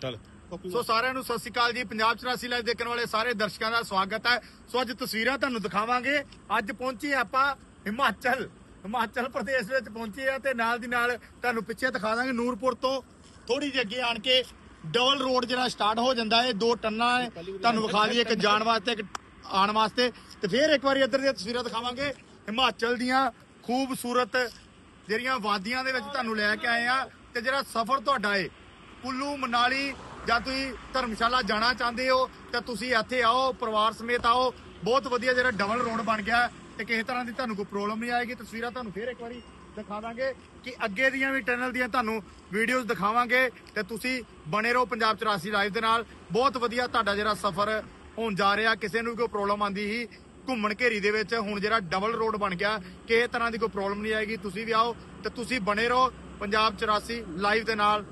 ਚੱਲ। ਸੋ ਸਾਰਿਆਂ ਨੂੰ ਸਤਿ ਸ਼੍ਰੀ ਅਕਾਲ ਜੀ। ਪੰਜਾਬ 84 ਲਾਈਵ ਦੇਖਣ ਵਾਲੇ ਸਾਰੇ ਦਰਸ਼ਕਾਂ ਦਾ ਸਵਾਗਤ ਹੈ। ਸੋ ਅੱਜ ਤਸਵੀਰਾਂ ਤੁਹਾਨੂੰ ਦਿਖਾਵਾਂਗੇ। ਅੱਜ ਪਹੁੰਚੇ ਆਪਾਂ ਹਿਮਾਚਲ। ਹਿਮਾਚਲ ਪ੍ਰਦੇਸ਼ ਵਿੱਚ ਪਹੁੰਚੇ ਆ ਤੇ ਨਾਲ ਦੀ ਨਾਲ ਤੁਹਾਨੂੰ ਪਿੱਛੇ ਦਿਖਾ ਦਾਂਗੇ ਨੂਰਪੁਰ ਤੋਂ। ਥੋੜੀ ਜਿਹੀ ਅੱਗੇ ਆਣ ਕੇ ਡਬਲ ਰੋਡ ਜਿਹੜਾ ਸਟਾਰਟ ਹੋ ਜਾਂਦਾ ਹੈ। ਦੋ ਟੰਨਾ ਹੈ। ਤੁਹਾਨੂੰ ਵਿਖਾ ਦਈਏ ਇੱਕ ਜਾਣ ਵਾਸਤੇ, ਇੱਕ ਆਉਣ ਵਾਸਤੇ। ਤੇ ਫਿਰ ਇੱਕ ਵਾਰੀ ਇੱਧਰ ਦੀਆਂ ਤਸਵੀਰਾਂ ਦਿਖਾਵਾਂਗੇ। ਹਿਮਾਚਲ ਦੀਆਂ ਖੂਬਸੂਰਤ ਜਿਹੜੀਆਂ ਵਾਦੀਆਂ ਦੇ ਵਿੱਚ ਤੁਹਾਨੂੰ ਲੈ ਕੇ ਆਏ ਆ ਤੇ ਜਿਹੜਾ ਸਫ਼ਰ ਤੁਹਾਡਾ ਏ ਕੁੱਲੂ ਮਨਾਲੀ, ਜਾਂ ਤੁਸੀਂ ਧਰਮਸ਼ਾਲਾ ਜਾਣਾ ਚਾਹੁੰਦੇ ਹੋ, ਤਾਂ ਤੁਸੀਂ ਇੱਥੇ ਆਓ, ਪਰਿਵਾਰ ਸਮੇਤ ਆਓ। ਬਹੁਤ ਵਧੀਆ ਜਿਹੜਾ ਡਬਲ ਰੋਡ ਬਣ ਗਿਆ ਹੈ ਤੇ ਕਿਸੇ ਤਰ੍ਹਾਂ ਦੀ ਤੁਹਾਨੂੰ ਕੋਈ ਪ੍ਰੋਬਲਮ ਨਹੀਂ ਆਏਗੀ। ਤਸਵੀਰਾਂ ਤੁਹਾਨੂੰ ਫੇਰ ਇੱਕ ਵਾਰੀ ਦਿਖਾ ਦਾਂਗੇ ਕਿ ਅੱਗੇ ਦੀਆਂ ਵੀ ਟਨਲ ਦੀਆਂ ਤੁਹਾਨੂੰ ਵੀਡੀਓਜ਼ ਦਿਖਾਵਾਂਗੇ ਤੇ ਤੁਸੀਂ ਬਣੇ ਰਹੋ ਪੰਜਾਬ 84 ਲਾਈਵ ਦੇ ਨਾਲ। ਬਹੁਤ ਵਧੀਆ ਤੁਹਾਡਾ ਜਿਹੜਾ ਸਫ਼ਰ ਹੋਣ ਜਾ ਰਿਹਾ, ਕਿਸੇ ਨੂੰ ਵੀ ਕੋਈ ਪ੍ਰੋਬਲਮ ਆਂਦੀ ਸੀ ਘੁੰਮਣ ਘੇਰੀ ਦੇ ਵਿੱਚ ਹੁਣ ਜਿਹੜਾ ਡਬਲ ਰੋਡ ਬਣ ਗਿਆ, ਕਿਸੇ ਤਰ੍ਹਾਂ ਦੀ ਕੋਈ ਪ੍ਰੋਬਲਮ ਨਹੀਂ ਆਏਗੀ। ਤੁਸੀਂ ਵੀ ਆਓ ਤੇ ਤੁਸੀਂ ਬਣੇ ਰਹੋ ਪੰਜਾਬ 84 ਲਾਈਵ ਦੇ ਨਾਲ।